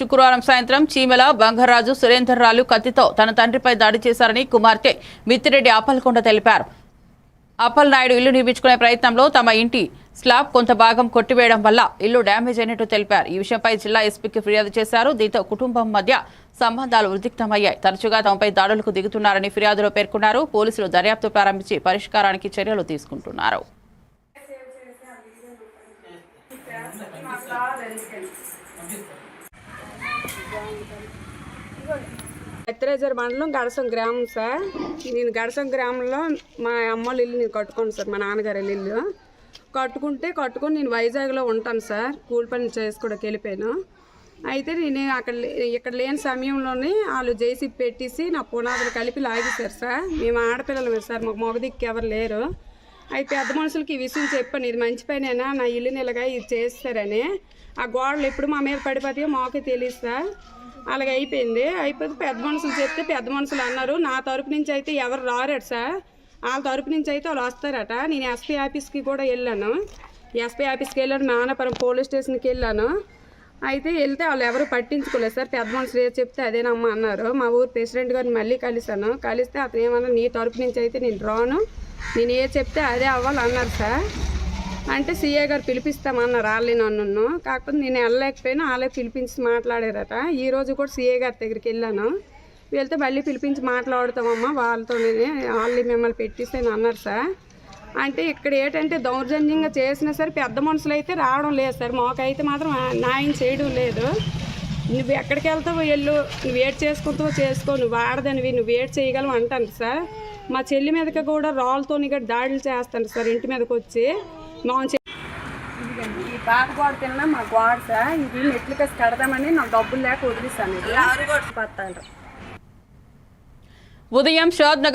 శుక్రవారం సాయంత్రం చీమల బంగారాజు సురేందర్రాలు కత్తితో తన తండ్రిపై దాడి చేశారని కుమార్తె మిత్తిరెడ్డి ఆపల్కొండ తెలిపారు. అప్పల్ నాయుడు ఇల్లు నిర్మించుకునే ప్రయత్నంలో తమ ఇంటి స్లాబ్ కొంత భాగం కొట్టివేయడం వల్ల ఇల్లు డ్యామేజ్ అయినట్టు తెలిపారు. ఈ విషయంపై జిల్లా ఎస్పీకి ఫిర్యాదు చేశారు. దీంతో కుటుంబం మధ్య సంబంధాలు ఉద్రిక్తమయ్యాయి. తరచుగా తమపై దాడులకు దిగుతున్నారని ఫిర్యాదులో పేర్కొన్నారు. పోలీసులు దర్యాప్తు ప్రారంభించి పరిష్కారానికి చర్యలు తీసుకుంటున్నారు. ఎత్తరేజర్ మండలం గడసం గ్రామం సార్. నేను గడసం గ్రామంలో మా అమ్మోళ్ళ ఇల్లు నేను కట్టుకోను సార్ మా నాన్నగారి ఇల్లు. కట్టుకుంటే కట్టుకొని నేను వైజాగ్లో ఉంటాను సార్ కూలి పని చేసుకోవడానికి వెళ్ళిపోయాను. అయితే నేను అక్కడ లే- ఇక్కడ లేని సమయంలోనే వాళ్ళు జేసీ పెట్టేసి నా పునాదులు కలిపి లాగేశారు సార్. మేము ఆడపిల్లలు సార్ మాకు మగదిక్కు ఎవరు లేరు. అయితే పెద్ద మనుషులకి ఈ విషయం చెప్పాను ఇది మంచి పనేనా? నా ఇల్లు నిలగా ఇది చేస్తారని. ఆ గోడలు ఎప్పుడు మా మీద పడిపోతాయో మాకే తెలియదు సార్ అలాగే అయిపోయింది. అయిపోతే పెద్ద మనుషులు చెప్తే పెద్ద మనుషులు అన్నారు. నా తరపు నుంచి అయితే ఎవరు రారట సార్. వాళ్ళ తరపు నుంచి అయితే వాళ్ళు వస్తారట. నేను ఎస్పీ ఆఫీస్కి కూడా వెళ్ళాను. ఎస్పీ ఆఫీస్కి వెళ్ళాను. మానపురం పోలీస్ స్టేషన్కి వెళ్ళాను. అయితే వెళ్తే వాళ్ళు ఎవరు పట్టించుకోలేదు సార్. పెద్ద మనుషులు ఏది చెప్తే అదేనమ్మా అన్నారు. మా ఊరు ప్రెసిడెంట్ గారిని మళ్ళీ కలిశాను. కలిస్తే అతను ఏమన్నా నీ తరపు నుంచి అయితే నేను రాను. నేను ఏ చెప్తే అదే అవ్వాలి అన్నారు సార్. అంటే సీఏ గారు పిలిపిస్తామన్నారు వాళ్ళే నన్ను కాకపోతే నేను వెళ్ళలేకపోయినా. వాళ్ళే పిలిపించి మాట్లాడారట. ఈరోజు కూడా సీఏ గారి దగ్గరికి వెళ్ళాను. వెళ్తే మళ్ళీ పిలిపించి మాట్లాడుతామమ్మా వాళ్ళతోనే. వాళ్ళు మిమ్మల్ని పెట్టిస్తే అన్నారు సార్. అంటే ఇక్కడ ఏంటంటే దౌర్జన్యంగా చేసినా సరే పెద్ద మనుషులు అయితే రావడం లేదు సార్. మాకైతే మాత్రం న్యాయం చేయడం లేదు. నువ్వు ఎక్కడికి వెళ్తావో వెళ్ళు. నువ్వు ఏడ్ చేసుకుంటావో చేసుకో. నువ్వు ఆడదానివి నువ్వు ఏడ్ చేయగలవు అంటాను సార్. మా చెల్లి మీదకి కూడా రాళ్ళతో కూడా దాడులు చేస్తాను సార్ ఇంటి మీదకి వచ్చి. మా ఈ పాత గోడ తిన్నా మా గోడ సార్. ఇది మెట్లు కసి కడదామని నాకు డబ్బులు లేక వదిలేస్తాను ఇది ఉదయం షాద్ నగర్